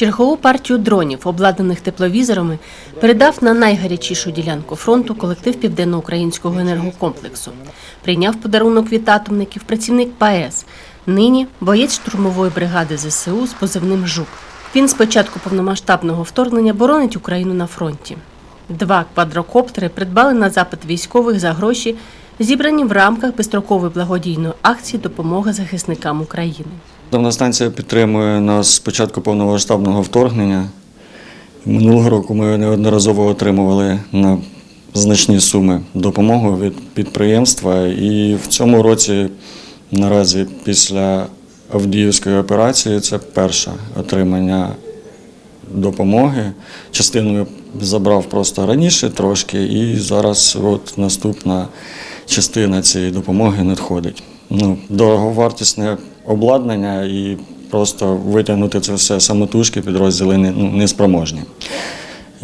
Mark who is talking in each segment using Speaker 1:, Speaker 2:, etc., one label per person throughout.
Speaker 1: Чергову партію дронів, обладнаних тепловізорами, передав на найгарячішу ділянку фронту колектив південноукраїнського енергокомплексу. Прийняв подарунок від атомників працівник ПАЕС. Нині боєць штурмової бригади ЗСУ з позивним Жук. Він з початку повномасштабного вторгнення боронить Україну на фронті. Два квадрокоптери придбали на запит військових за гроші, зібрані в рамках безстрокової благодійної акції допомога захисникам України.
Speaker 2: Давна станція підтримує нас з початку повномасштабного вторгнення. Минулого року ми неодноразово отримували на значні суми допомогу від підприємства. І в цьому році, наразі, після Авдіївської операції, це перше отримання допомоги. Частину я забрав просто раніше трошки, і зараз от наступна частина цієї допомоги надходить. Ну, дороговартісне обладнання і просто витягнути це все самотужки підрозділи не, ну, не спроможні.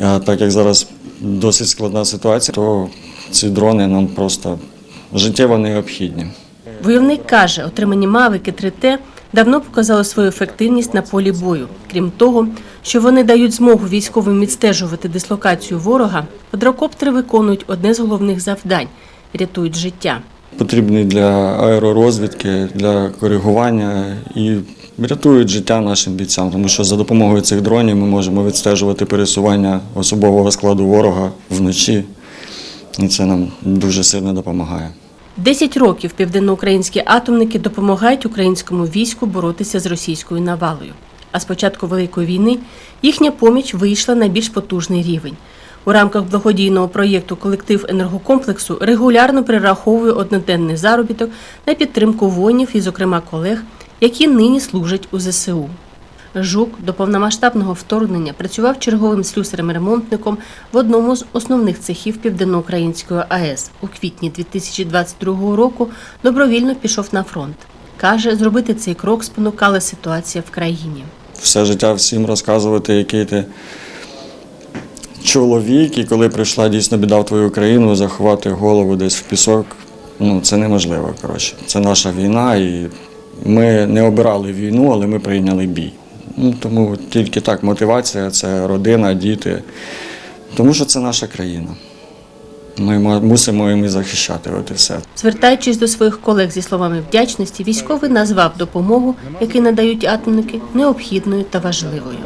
Speaker 2: А так як зараз досить складна ситуація, то ці дрони нам просто життєво необхідні.
Speaker 1: Войовник каже, отримані мавики 3Т давно показали свою ефективність на полі бою. Крім того, що вони дають змогу військовим відстежувати дислокацію ворога, квадрокоптери виконують одне з головних завдань рятують життя.
Speaker 2: Потрібні для аеророзвідки, для коригування і рятують життя нашим бійцям, тому що за допомогою цих дронів ми можемо відстежувати пересування особового складу ворога вночі, і це нам дуже сильно допомагає.
Speaker 1: Десять років південноукраїнські атомники допомагають українському війську боротися з російською навалою. А з початку Великої війни їхня поміч вийшла на більш потужний рівень. У рамках благодійного проєкту колектив енергокомплексу регулярно перераховує одноденний заробіток на підтримку воїнів і, зокрема, колег, які нині служать у ЗСУ. Жук до повномасштабного вторгнення працював черговим слюсарем-ремонтником в одному з основних цехів Південноукраїнської АЕС. У квітні 2022 року добровільно пішов на фронт. Каже, зробити цей крок спонукала ситуація в країні.
Speaker 2: Все життя всім розказувати, який ти чоловік, і коли прийшла дійсно біда в твою країну, заховати голову десь в пісок, ну це неможливо. Коротше. Це наша війна, і ми не обирали війну, але ми прийняли бій. Ну, тому тільки так мотивація це родина, діти. Тому що це наша країна. Ми мусимо її захищати. От і все.
Speaker 1: Звертаючись до своїх колег зі словами вдячності, військовий назвав допомогу, яку надають атомники, необхідною та важливою.